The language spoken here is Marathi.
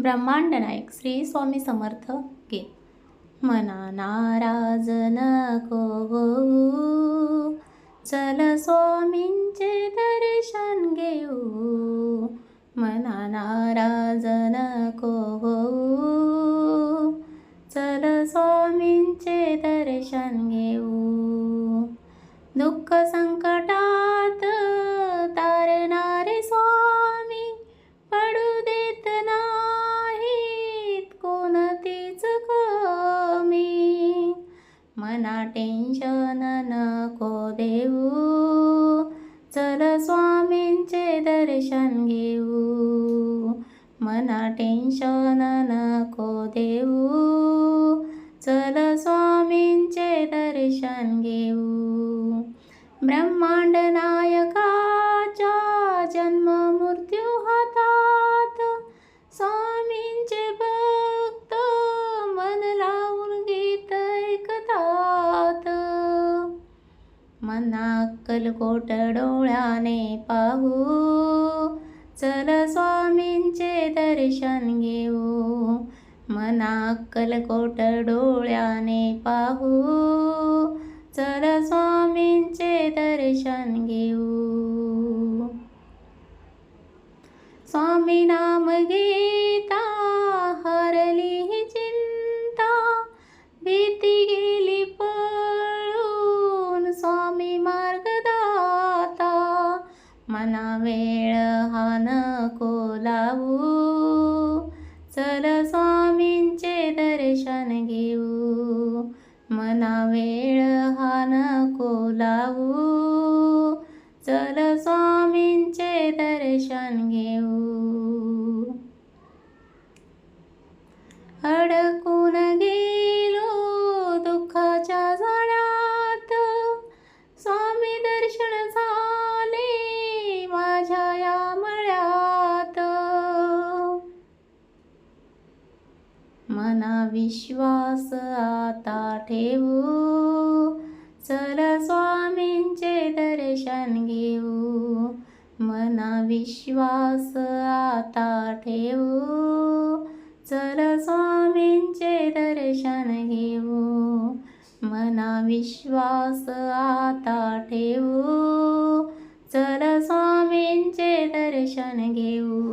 ब्रह्मांड नायक श्री स्वामी समर्थ गीत मना नाराज नको होऊ चल स्वामींचे दर्शन घेऊ. मना नाराज नको होऊ चल स्वामींचे दर्शन घेऊ. दुःख संकटात मना टेन्शन नको देऊ चल स्वामींचे दर्शन घेऊ मना टेन्शन नको देऊ चल स्वामींचे दर्शन घेऊ ब्रह्मांड मना अक्कलकोट डोळ्याने पाहू. चल स्वामींचे दर्शन घेऊ. मना अक्कलकोट डोळ्याने पाहू. चल स्वामींचे दर्शन घेऊ. स्वामी नाम गीता मना वेळ हा नको लावू चल स्वामींचे दर्शन घेऊ. मना वेळ हा नको लावू चल स्वामींचे दर्शन घेऊ. अडकू मना विश्वास आता ठेवू. चल स्वामींचे दर्शन घेऊ. मना विश्वास आता ठेवू. चल स्वामींचे दर्शन घेऊ. मना विश्वास आता ठेवू. चल स्वामींचे दर्शन घेऊ.